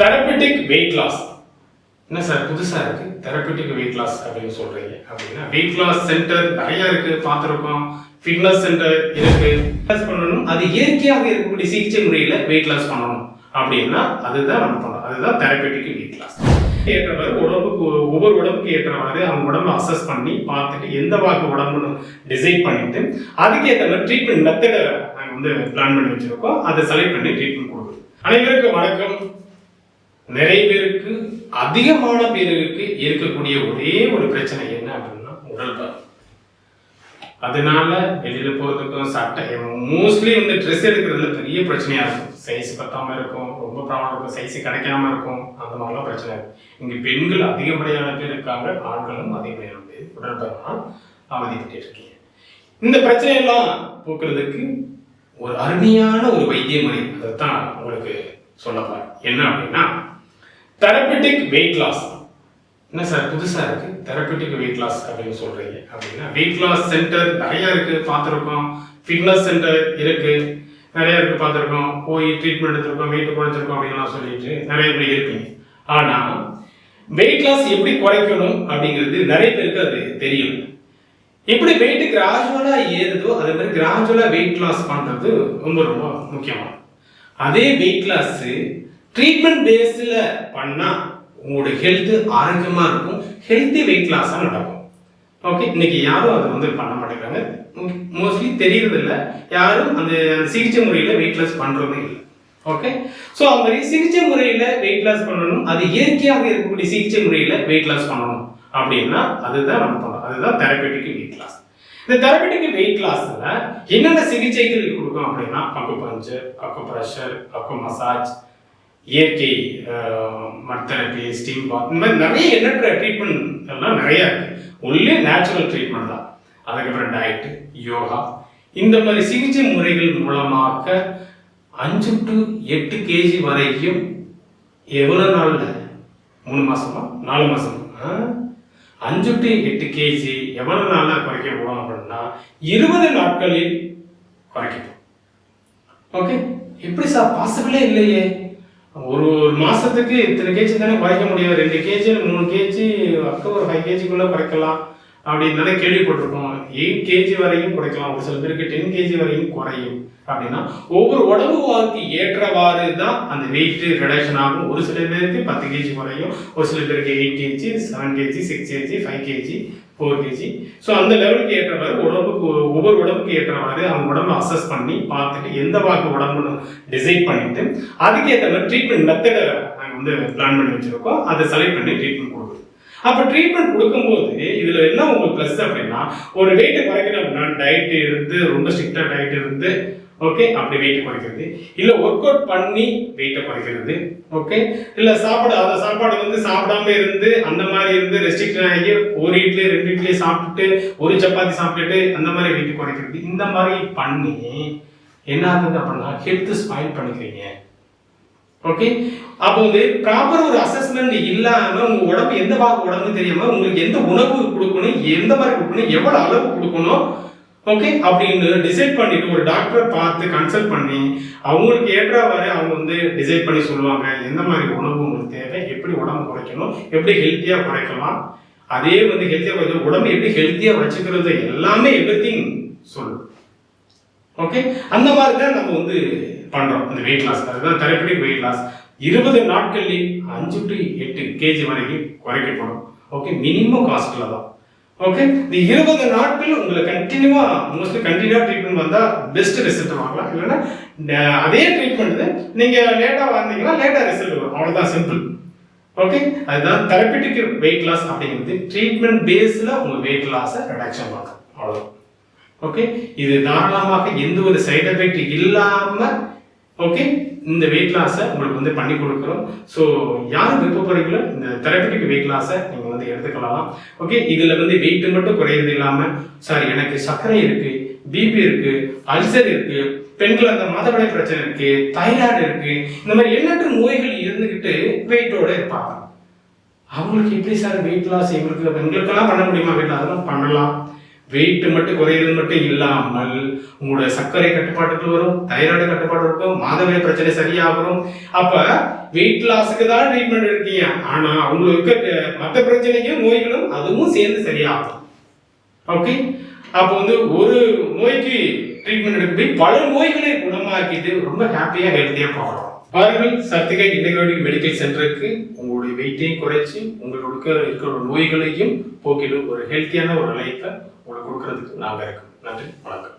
Therapeutic weight loss என்ன sir புதுசா இருக்கு? தெரப்பிட்டிக் வெயிட் லாஸ் அப்படின்னு சொல்றீங்க. அப்படின்னா வெயிட் லாஸ் சென்டர் நிறைய இருக்கு பார்த்துருக்கோம். ஃபிட்னஸ் சென்டர் இருக்கு. லாஸ் பண்ணணும். அது இயற்கையாக இருக்கக்கூடிய சிகிச்சை முறையில் வெயிட் லாஸ் பண்ணணும். அப்படின்னா அதுதான் நம்ம பண்ணணும். அதுதான் தெரப்பிட்டிக் வெயிட் லாஸ் ஏற்றவாறு உடம்புக்கு ஒவ்வொரு உடம்புக்கு ஏற்றவாறு அவங்க உடம்பு அசஸ் பண்ணி பார்த்துட்டு எந்த வாக்கு உடம்புன்னு டிசைட் பண்ணிட்டு அதுக்கேற்ற மாதிரி ட்ரீட்மெண்ட் மெத்தடை நாங்கள் வந்து பிளான் பண்ணி வச்சுருக்கோம். அதை செலக்ட் பண்ணி ட்ரீட்மெண்ட் கொடுக்குறோம் அனைவருக்கும் வணக்கம். நிறைய பேருக்கு அதிகமான பேருக்கு இருக்கக்கூடிய ஒரே ஒரு பிரச்சனை என்ன அப்படின்னா உடல் பருமன். அதனால வெளியில போறதுக்கும் சட்டை மோஸ்ட்லி வந்து ட்ரெஸ் எடுக்கிறதுல பெரிய பிரச்சனையா இருக்கும். சைஸ் பத்தாம இருக்கும் ரொம்ப ப்ராப்ளம் இருக்கும் சைஸ் கிடைக்காம இருக்கும் அந்த மாதிரிலாம் பிரச்சனை இருக்கும் இங்க பெண்கள் அதிகப்படியான பேர் இருக்காங்க ஆண்களும் அதிகப்படியான பேர் உடல் பருமனால் அவதிப்பட்டு இருக்கீங்க. இந்த பிரச்சனையெல்லாம் போக்குறதுக்கு ஒரு அருமையான ஒரு வைத்திய முறை அதைத்தான் உங்களுக்கு சொல்ல என்ன அப்படின்னா தெரப்பிட்டிக் வெயிட் லாஸ் என்ன சார் புதுசாக இருக்கு? தெரப்பிட்டிக் வெயிட் லாஸ் அப்படின்னு சொல்றீங்க. அப்படின்னா வெயிட் லாஸ் சென்டர் நிறைய இருக்கு பார்த்துருக்கோம். ஃபிட்னஸ் சென்டர் இருக்கு. நிறைய இருக்கு பார்த்துருக்கோம். போய் ட்ரீட்மெண்ட் எடுத்திருக்கோம் வெயிட் குறைஞ்சிருக்கோம் அப்படின்லாம் சொல்லிட்டு நிறைய பேர் இருப்பீங்க. ஆனால் வெயிட் லாஸ் எப்படி குறைக்கணும் அப்படிங்கிறது நிறைய பேருக்கு அது தெரியும். எப்படி வெயிட் கிராஜுவலா ஏறுதோ அதே மாதிரி கிராஜுவலா வெயிட் லாஸ் பண்றது ரொம்ப ரொம்ப முக்கியமாக அதே வெயிட் லாஸ் ட்ரீட்மெண்ட் பேஸில் பண்ணால் உங்களோட ஹெல்த் ஆரோக்கியமாக இருக்கும் ஹெல்த்தி வெயிட் லாஸாக நடக்கும். ஓகே இன்னைக்கு யாரும் அதை வந்து பண்ண மாட்டேங்கிறாங்க. மோஸ்ட்லி தெரியறது யாரும் அந்த சிகிச்சை முறையில் வெயிட் லாஸ் பண்ணுறதும் இல்லை. ஓகே ஸோ அந்த மாதிரி சிகிச்சை முறையில் வெயிட் லாஸ் பண்ணணும். அது இயற்கையாக இருக்கக்கூடிய சிகிச்சை முறையில் வெயிட் லாஸ் பண்ணணும். அப்படின்னா அதுதான் நம்ம பண்ணணும். அதுதான் தெரப்பேட்டிக் வெயிட் லாஸ் இந்த தெரப்பேட்டிக் வெயிட் லாஸில் என்னென்ன சிகிச்சைகள் கொடுக்கும் அப்படின்னா அக்கு பஞ்சர் அக்கு ப்ரெஷர் அக்கு மசாஜ் இயற்கை மர்த்தெரப்பி ஸ்டீம் பாத் இந்த மாதிரி நிறைய எண்ணற்ற ட்ரீட்மெண்ட் எல்லாம் நிறையா இருக்குது ஒன்லி நேச்சுரல் ட்ரீட்மெண்ட் தான். அதுக்கப்புறம் டயட்டு யோகா இந்த மாதிரி சிகிச்சை முறைகள் மூலமாக அஞ்சு டு எட்டு கேஜி வரைக்கும் எவ்வளோ நாளில்? மூணு மாதமா நாலு மாதமா அஞ்சு டு எட்டு கேஜி எவ்வளோ நாளில் குறைக்க போகிறோம் அப்படின்னா இருபது நாட்களில் குறைக்கப்படும் ஓகே எப்படி சார் பாசிபிளே இல்லையே? ஒரு ஒரு மாசத்துக்கு இத்தனை கேஜி தானே குறைக்க முடியும்? ரெண்டு கேஜி மூணு கேஜி அக்கம் ஒரு ஃபைவ் கேஜிக்குள்ள குறைக்கலாம் அப்படின்னு தானே கேள்விப்பட்டிருக்கோம். எயிட் கேஜி வரையும் குறைக்கலாம். ஒரு சில பேருக்கு டென் கேஜி வரையும் குறையும் அப்படின்னா ஒவ்வொரு உடம்பு வாக்கு ஏற்றவாறு தான் அந்த வெயிட் ரிடக்ஷன் ஆகும். ஒரு சில பேருக்கு பத்து கேஜி குறையும். ஒரு சில பேருக்கு eight KG seven KG six KG five KG four KG so அந்த லெவலுக்கு ஏற்றவாறு உடம்புக்கு ஒவ்வொரு உடம்புக்கு ஏற்றவாறு அவங்க உடம்பை அசஸ் பண்ணி பார்த்துட்டு எந்த வாக்கு உடம்புன்னு டிசைட் பண்ணிட்டு அதுக்கேற்ற மாதிரி ட்ரீட்மெண்ட் மெத்தடை நாங்கள் வந்து பிளான் பண்ணி வச்சுருக்கோம். அதை செலக்ட் பண்ணி ட்ரீட்மெண்ட் கொடுக்குறோம். அப்போ ட்ரீட்மெண்ட் கொடுக்கும்போது இதில் என்ன உங்களுக்கு ப்ளஸ் அப்படின்னா ஒரு வெயிட்டை குறைக்கணும் அப்படின்னா டயட் இருந்து ரொம்ப ஸ்ட்ரிக்டாக டயட் இருந்து ஓகே அப்படி வெயிட் குறைக்கிறது. இல்ல ஒர்க் அவுட் பண்ணி வெயிட்டை குறைக்கிறது. ஓகே இல்ல சாப்பாடு அந்த சாப்பாடு வந்து சாப்பிடாம இருந்து அந்த மாதிரி இருந்து ரெஸ்ட்ரிக்ஷன் ஆகி ஒரு இட்லி ரெண்டு இட்லி சாப்பிட்டுட்டு ஒரு சப்பாத்தி சாப்பிட்டுட்டு அந்த மாதிரி வெயிட் குறைக்கிறது. இந்த மாதிரி பண்ணி என்ன ஆகுது அப்படின்னா ஹெல்த் ஸ்பாயில் பண்ணிக்கிறீங்க. ஓகே அப்போ வந்து ப்ராப்பர் ஒரு அசஸ்மெண்ட் இல்லாம உங்க உடம்பு எந்த பாக்கு உடம்பு தெரியாம உங்களுக்கு எந்த உணவு கொடுக்கணும் எந்த மாதிரி கொடுக்கணும் எவ்வளவு அளவு கொடுக்கணும் ஓகே அப்படின்னு டிசைட் பண்ணிட்டு ஒரு டாக்டரை பார்த்து கன்சல்ட் பண்ணி அவங்களுக்கு ஏற்றவாறு அவங்க வந்து டிசைட் பண்ணி சொல்லுவாங்க எந்த மாதிரி உணவு உங்களுக்கு தேவை எப்படி உடம்பு குறைக்கணும் எப்படி ஹெல்த்தியாக குறைக்கலாம். அதே வந்து ஹெல்த்தியாக குறைக்கணும் உடம்பு எப்படி ஹெல்த்தியாக வச்சுக்கிறது எல்லாமே எவ்ரி திங் சொல்லும் ஓகே அந்த மாதிரி தான் நம்ம வந்து பண்ணுறோம் இந்த வெயிட் லாஸ் அதுதான் தெரப்படிக் வெயிட் லாஸ் இருபது நாட்கள்லேயே அஞ்சு டு எட்டு கேஜி வரைக்கும் குறைக்கப்படும். ஓகே மினிமம் காஸ்ட்டில் தான். ஓகே இந்த இருபது நாட்கள் உங்களுக்கு கண்டினியூவா மோஸ்ட்லி கண்டினியூவா ட்ரீட்மெண்ட் வந்தா பெஸ்ட் ரிசல்ட் வாங்கலாம். இல்லைன்னா அதே ட்ரீட்மெண்ட் நீங்க லேட்டா வந்தீங்கன்னா லேட்டா ரிசல்ட் வரும். அவ்வளவுதான் சிம்பிள் ஓகே அதுதான் தெரப்பிட்டிக் வெயிட் லாஸ் அப்படிங்கிறது. ட்ரீட்மெண்ட் பேஸ்ல உங்க வெயிட் லாஸை ரிடக்ஷன் பண்ணலாம் அவ்வளவுதான். ஓகே இது தாராளமாக எந்த ஒரு சைட் எஃபெக்ட் இல்லாம ஓகே இந்த வெயிட் லாஸை உங்களுக்கு வந்து பண்ணி கொடுக்குறோம். ஸோ யார் விருப்பப்படுறீங்களோ இந்த தெரப்பிட்டிக் வெயிட் லாஸை நீங்கள் வந்து எடுத்துக்கலாம் ஓகே இதில் வந்து வெயிட் மட்டும் குறையிறது இல்லாமல் சார் எனக்கு சர்க்கரை இருக்கு பிபி இருக்கு அல்சர் இருக்கு பெண்கள் அந்த மாதவிடாய் பிரச்சனை இருக்கு தைராய்டு இருக்கு இந்த மாதிரி எண்ணற்ற நோய்கள் இருந்துக்கிட்டு வெயிட்டோட இருப்பாங்க. அவங்களுக்கு எப்படி சார் வெயிட் லாஸ் எங்களுக்கு எங்களுக்கெல்லாம் பண்ண முடியுமா? வெயிட் அதெல்லாம் பண்ணலாம். வெயிட் மட்டும் குறையிறது மட்டும் இல்லாமல் உங்களுடைய சர்க்கரை கட்டுப்பாட்டுக்கு வரும் தைராய்டு கட்டுப்பாடு இருக்கும் மாதவிய பிரச்சனை சரியாகும் அப்ப வெயிட் லாஸுக்கு தான் ட்ரீட்மெண்ட் இருக்கீங்க ஆனா உங்களுக்கு மற்ற பிரச்சனைக்கும் நோய்களும் அதுவும் சேர்ந்து சரியாகும். ஓகே அப்போ வந்து ஒரு நோய்க்கு ட்ரீட்மெண்ட் எடுக்க பல நோய்களை குணமாக்கிட்டு ரொம்ப ஹாப்பியாக ஹெல்த்தியாக போகலாம். பாருங்கள் சர்த்திகை இன்டெகிரேட்டிவ் மெடிக்கல் சென்டருக்கு உங்களுடைய வெயிட்டையும் குறைச்சி உங்களுக்கு இருக்கிற நோய்களையும் போக்கிடும் ஒரு ஹெல்த்தியான ஒரு லைஃப்பை உங்களுக்கு கொடுக்கறதுக்கு நாங்கள் இருக்கோம் நன்றி. வணக்கம்.